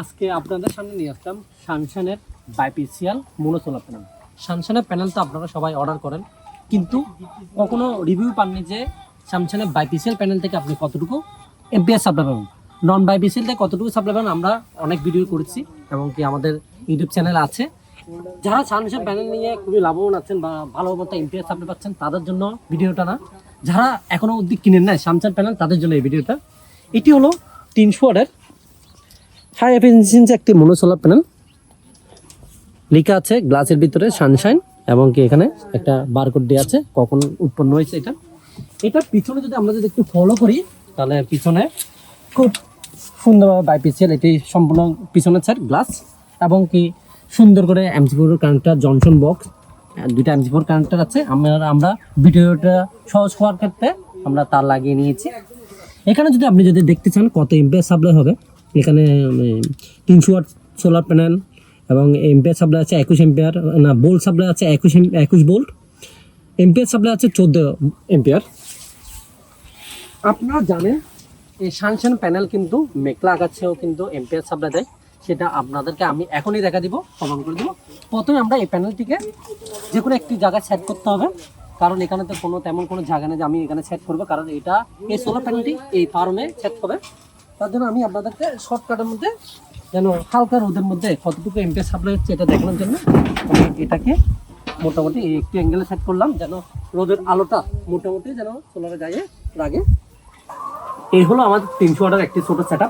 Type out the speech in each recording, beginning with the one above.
আজকে আপনাদের সামনে নিয়ে আসলাম সানশানের বাইপিসিয়াল মোনোসোলার প্যানেল সানশানের প্যানেল তো আপনারা সবাই অর্ডার করেন, কিন্তু কখনো রিভিউ পাননি যে সানশানের বাইপিসিয়াল প্যানেল থেকে আপনি কতটুকু এমপিএস সাপ্লাই পাবেন। নন বাইপিসিয়াল থেকে কতটুকু সাপ্লাই পাবেন আমরা অনেক ভিডিও করেছি, এবং কি আমাদের ইউটিউব চ্যানেল আছে। যারা সানশান প্যানেল নিয়ে খুবই লাভবান আছেন বা ভালো মতো এমপিএস সাপ্লাই পাচ্ছেন, তাদের জন্য ভিডিওটা না। যারা এখনও অবধি কিনেন নাই সামসান প্যানেল, তাদের জন্য এই ভিডিওটা। এটি হলো তিনশো হাই এফিসিয়েন্সি একটি মনোসোলার প্যানেল লেখা আছে গ্লাসের ভিতরে সানশাইন এবং কি এখানে একটা বারকোড দেওয়া আছে, কখন উৎপন্ন হয়েছে এটা। এটা পিছনে যদি আমরা যদি একটু ফলো করি, তাহলে পিছনে খুব সুন্দরভাবে বাইপিসিএল এটি সম্পূর্ণ পিছনের সাইড গ্লাস এবং কি সুন্দর করে MC four connector junction box দুইটা এমসি ফোর কানেক্টার আছে। আমরা আমরা ভিডিওটা সহজ হওয়ার ক্ষেত্রে আমরা তার লাগিয়ে নিয়েছি। এখানে যদি আপনি যদি দেখতে চান কত এমপিআর সাপ্লাই হবে এখানে তিনশো ওয়াট সোলার প্যানেল এবং এমপিআর সাপ্লাই আছে একুশ এমপিআর না বোল্ট সাপ্লাই আছে একুশ একুশ বোল্ট এমপিআর সাপ্লাই আছে চোদ্দ এমপিআর আপনারা জানেন, এই সানশান প্যানেল কিন্তু মেঘলা আগাছেও কিন্তু এমপিআর সাপ্লাই দেয়। সেটা আপনাদেরকে আমি এখনই দেখা দিব, প্রমাণ করে দিব। প্রথমে আমরা এই প্যানেলটিকে যে কোনো একটি জায়গায় সেট করতে হবে। কারণ এখানে তো কোনো, তেমন কোনো জায়গা নেই যে আমি এখানে সেট করব। কারণ এটা এই সোলার প্যানেলটি এই ফার্মে সেট হবে। তার জন্য আমি আপনাদেরকে শর্টকাটের মধ্যে যেন হালকা রোদের মধ্যে কতটুকু এমপিএস সাপ্লাই হচ্ছে এটা দেখানোর জন্য আমি এটাকে মোটামুটি একটু অ্যাঙ্গেলে সেট করলাম যেন রোদের আলোটা মোটামুটি যেন সোলারে গায়ে লাগে। এই হলো আমাদের তিনশো ওয়াটের একটি ছোট সেট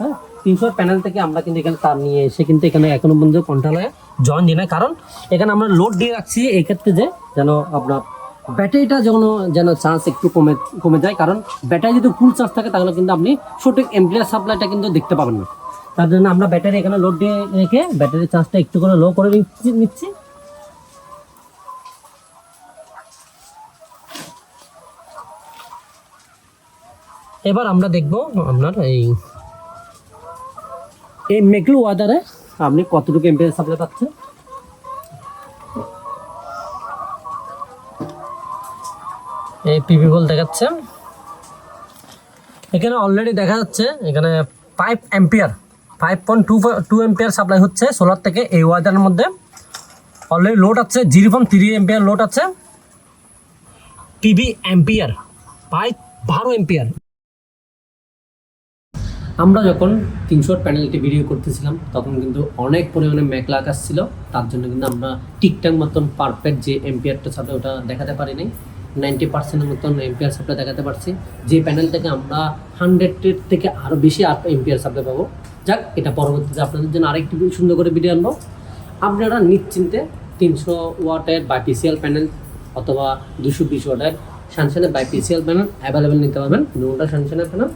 হ্যাঁ? তিনশো প্যানেল থেকে আমরা কিন্তু এখানে তার নিয়ে এসে কিন্তু এখানে এখনও পর্যন্ত কন্ট্রোলে জয়েন দিই না কারণ এখানে আমরা লোড দিয়ে রাখছি এক্ষেত্রে যে যেন আপনার ব্যাটারিটা যেন যেন চার্জ একটু কমে কমে যায়, কারণ ব্যাটারি যদি ফুল চার্জ থাকে, তাহলে কিন্তু আপনি সঠিক এমপ্লিয়ার সাপ্লাইটা কিন্তু দেখতে পাবেন না। তার জন্য আমরা ব্যাটারি এখানে লোড দিয়ে রেখে ব্যাটারি চার্জটা একটু করে লো করে নিচ্ছি- এবার আমরা দেখব আপনার এই এই মেঘলু ওয়াদারে আপনি কতটুকু এমপিএস সাপ্লাই পাচ্ছেন। এই পিভি বল দেখাচ্ছে। এখানে অলরেডি দেখা যাচ্ছে, এখানে five ampere five point two two ampere supply হচ্ছে সোলার থেকে এই ওয়াদারের মধ্যে। অলরেডি লোড আছে zero point three ampere load আছে। পিভি এম্পিয়ার ফাইভ বারো এম্পিয়ার আমরা যখন তিনশো প্যানেলটি ভিডিও করতেছিলাম, তখন কিন্তু অনেক পরিমাণে মেঘলা আকাশ ছিল। তার জন্য কিন্তু আমরা ঠিকঠাক মতন পারফেক্ট যে এম্পিয়ারটা সাথে ওটা দেখাতে পারিনি। নাইনটি পার্সেন্টের মতন এম্পিয়ার সাপ্লাই দেখাতে পারছি। যে প্যানেল থেকে আমরা হান্ড্রেডের থেকে আরও বেশি এম্পিয়ার সাপ্লাই পাবো। যাক, এটা পরবর্তীতে আপনাদের জন্য আরেকটু সুন্দর করে ভিডিও আনব। আপনারা নিশ্চিন্তে তিনশো ওয়াটের বাইপিসিএল প্যানেল অথবা দুশো বিশ ওয়াটের সানশানের বাইপিসিএল প্যানেল অ্যাভেলেবেল নিতে পারবেন। দুটা সানশানের প্যানেল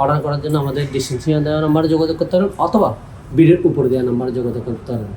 অর্ডার করার জন্য আমাদের ডিসক্রিপশনে দেওয়া নাম্বারে যোগাযোগ করতে পারেন অথবা ভিডিওর উপরে দেওয়া নাম্বারে যোগাযোগ করতে পারেন।